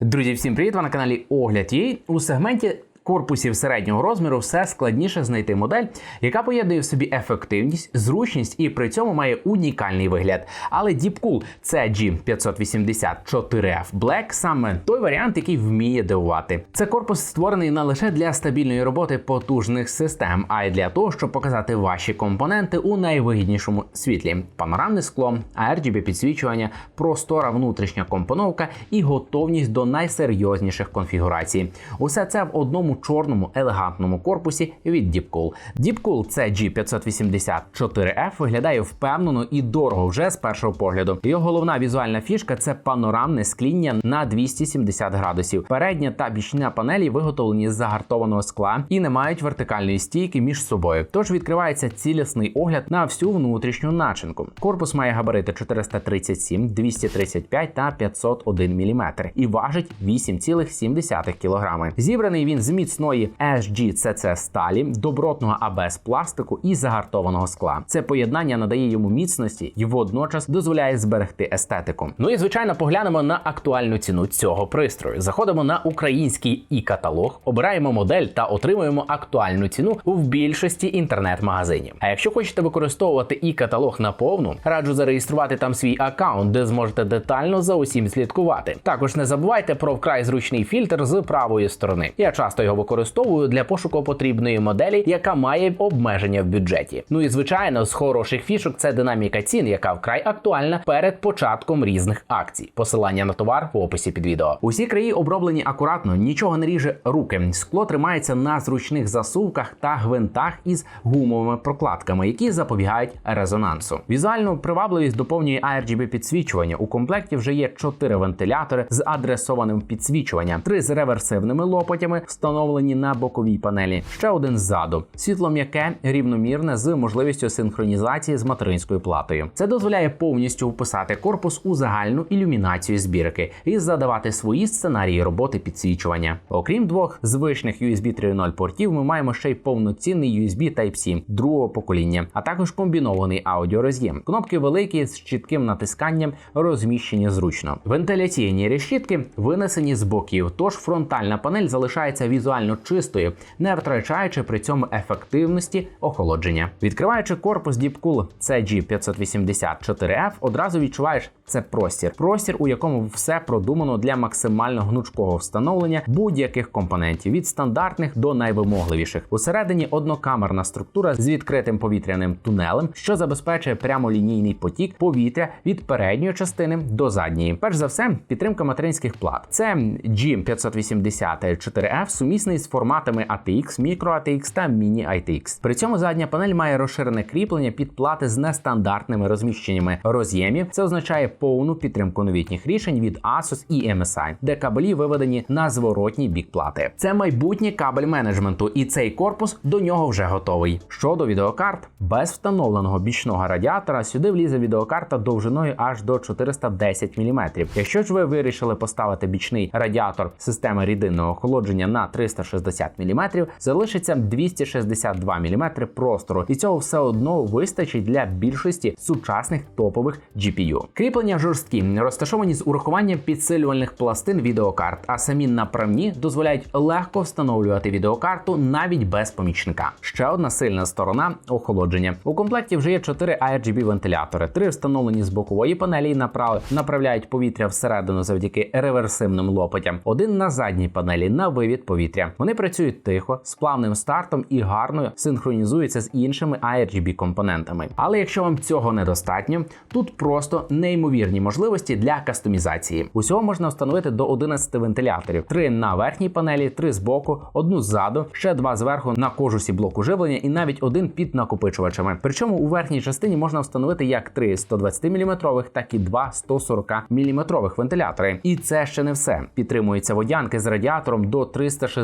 Друзі, всім привіт! Ви на каналі Огляд є у сегменті. Корпусів середнього розміру все складніше знайти модель, яка поєднує в собі ефективність, зручність і при цьому має унікальний вигляд. Але Deepcool CG584F Black саме той варіант, який вміє дивувати. Це корпус створений не лише для стабільної роботи потужних систем, а й для того, щоб показати ваші компоненти у найвигіднішому світлі: панорамне скло, RGB підсвічування, простора внутрішня компоновка і готовність до найсерйозніших конфігурацій. Усе це в одному чорному елегантному корпусі від Deepcool. Deepcool CG584F виглядає впевнено і дорого вже з першого погляду. Його головна візуальна фішка це панорамне скління на 270 градусів. Передня та бічна панелі виготовлені з загартованого скла і не мають вертикальної стійки між собою. Тож відкривається цілісний огляд на всю внутрішню начинку. Корпус має габарити 437, 235 та 501 мм і важить 8,7 кг. Зібраний він з міцної SGCC сталі, добротного АБС пластику і загартованого скла. Це поєднання надає йому міцності і водночас дозволяє зберегти естетику. Ну і звичайно, поглянемо на актуальну ціну цього пристрою. Заходимо на український і каталог, обираємо модель та отримуємо актуальну ціну в більшості інтернет-магазинів. А якщо хочете використовувати і каталог наповну, раджу зареєструвати там свій аккаунт, де зможете детально за усім слідкувати. Також не забувайте про вкрай зручний фільтр з правої сторони. Я часто його використовую для пошуку потрібної моделі, яка має обмеження в бюджеті. Ну і звичайно, з хороших фішок це динаміка цін, яка вкрай актуальна перед початком різних акцій. Посилання на товар в описі під відео. Усі краї оброблені акуратно, нічого не ріже руки. Скло тримається на зручних засувках та гвинтах із гумовими прокладками, які запобігають резонансу. Візуальну привабливість доповнює RGB підсвічування. У комплекті вже є 4 вентилятори з адресованим підсвічуванням, три з реверсивними лопатями, встановлені на боковій панелі. Ще один ззаду. Світло м'яке, рівномірне з можливістю синхронізації з материнською платою. Це дозволяє повністю вписати корпус у загальну ілюмінацію збірки і задавати свої сценарії роботи підсвічування. Окрім двох звичних USB 3.0 портів, ми маємо ще й повноцінний USB Type-C другого покоління, а також комбінований аудіороз'єм. Кнопки великі з чітким натисканням розміщені зручно. Вентиляційні решітки винесені з боків, тож фронтальна панель залишається візуально чистою, не втрачаючи при цьому ефективності охолодження. Відкриваючи корпус Deepcool CG584F, одразу відчуваєш це простір. Простір, у якому все продумано для максимально гнучкого встановлення будь-яких компонентів від стандартних до найвимогливіших. Усередині однокамерна структура з відкритим повітряним тунелем, що забезпечує прямолінійний потік повітря від передньої частини до задньої. Перш за все, підтримка материнських плат. Це G584F сумісний з форматами ATX, Micro ATX та Mini ITX. При цьому задня панель має розширене кріплення під плати з нестандартними розміщеннями роз'ємів. Це означає повну підтримку новітніх рішень від Asus і MSI, де кабелі виведені на зворотній бік плати. Це майбутнє кабель менеджменту, і цей корпус до нього вже готовий. Щодо відеокарт, без встановленого бічного радіатора сюди влізе відеокарта довжиною аж до 410 мм. Якщо ж ви вирішили поставити бічний радіатор системи рідинного охолодження на 360 мм, залишиться 262 мм простору, і цього все одно вистачить для більшості сучасних топових GPU. Кріплення жорсткі, розташовані з урахуванням підсилювальних пластин відеокарт, а самі направні дозволяють легко встановлювати відеокарту навіть без помічника. Ще одна сильна сторона охолодження. У комплекті вже є 4 RGB вентилятори, три встановлені з бокової панелі і направ... направляють повітря всередину завдяки реверсивним лопатям. Один на задній панелі на вивід повітря. Вони працюють тихо, з плавним стартом і гарно синхронізуються з іншими ARGB компонентами. Але якщо вам цього недостатньо, тут просто неймовірні можливості для кастомізації. Усього можна встановити до 11 вентиляторів: три на верхній панелі, три з боку, одну ззаду, ще два зверху на кожусі блоку живлення, і навіть один під накопичувачами. Причому у верхній частині можна встановити як три 120 мм, так і два 140 мм вентилятори. І це ще не все. Підтримуються водянки з радіатором до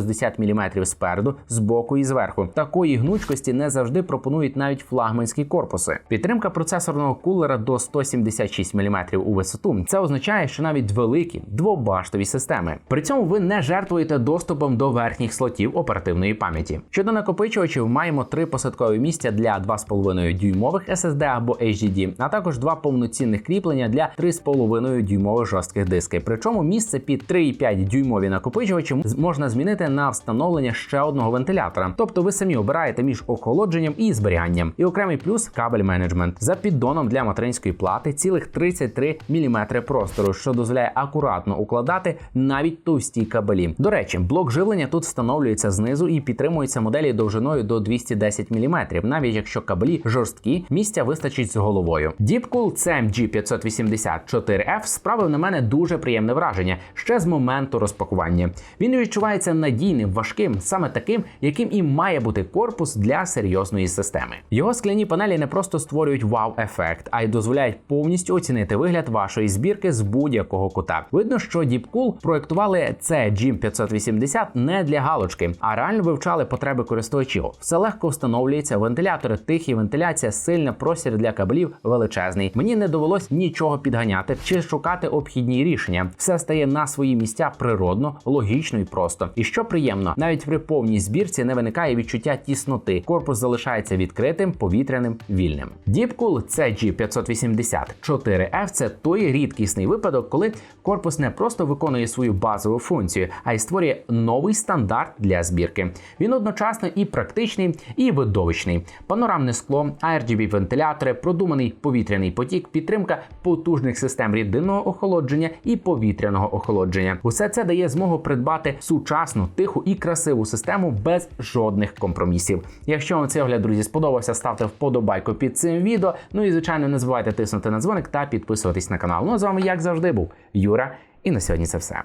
60 мм спереду, збоку і зверху. Такої гнучкості не завжди пропонують навіть флагманські корпуси. Підтримка процесорного кулера до 176 мм у висоту. Це означає, що навіть великі двобаштові системи. При цьому ви не жертвуєте доступом до верхніх слотів оперативної пам'яті. Щодо накопичувачів, маємо три посадкові місця для 2,5 дюймових SSD або HDD, а також два повноцінних кріплення для 3,5 дюймових жорстких диски. Причому місце під 3,5 дюймові накопичувачі можна змінити на встановлення ще одного вентилятора. Тобто ви самі обираєте між охолодженням і зберіганням. І окремий плюс кабель менеджмент за піддоном для материнської плати цілих 33 мм простору, що дозволяє акуратно укладати навіть товсті кабелі. До речі, блок живлення тут встановлюється знизу і підтримується моделі довжиною до 210 мм, навіть якщо кабелі жорсткі, місця вистачить з головою. Deepcool CMG 584F справив на мене дуже приємне враження ще з моменту розпакування. Він відчувається надійним, важким, саме таким, яким і має бути корпус для серйозної системи. Його скляні панелі не просто створюють вау-ефект, а й дозволяють повністю оцінити вигляд вашої збірки з будь-якого кута. Видно, що Deepcool проектували це GIM 580 не для галочки, а реально вивчали потреби користувачів. Все легко встановлюється, вентилятори тихі, вентиляція сильна, простір для кабелів величезний. Мені не довелось нічого підганяти чи шукати обхідні рішення. Все стає на свої місця природно, логічно і просто. І що приємно, навіть при повній збірці не виникає відчуття тісноти. Корпус залишається відкритим, повітряним, вільним. Deepcool CG580 це той рідкісний випадок, коли корпус не просто виконує свою базову функцію, а й створює новий стандарт для збірки. Він одночасно і практичний, і видовищний. Панорамне скло, RGB вентилятори, продуманий повітряний потік, підтримка потужних систем рідинного охолодження і повітряного охолодження. Усе це дає змогу придбати сучасну, тиху і красиву систему без жодних компромісів. Якщо вам цей огляд, друзі, сподобався, ставте вподобайку під цим відео. Ну і звичайно, не забувайте тиснути на дзвоник та підписуватись на канал. Ну а з вами, як завжди, був Юра. І на сьогодні це все.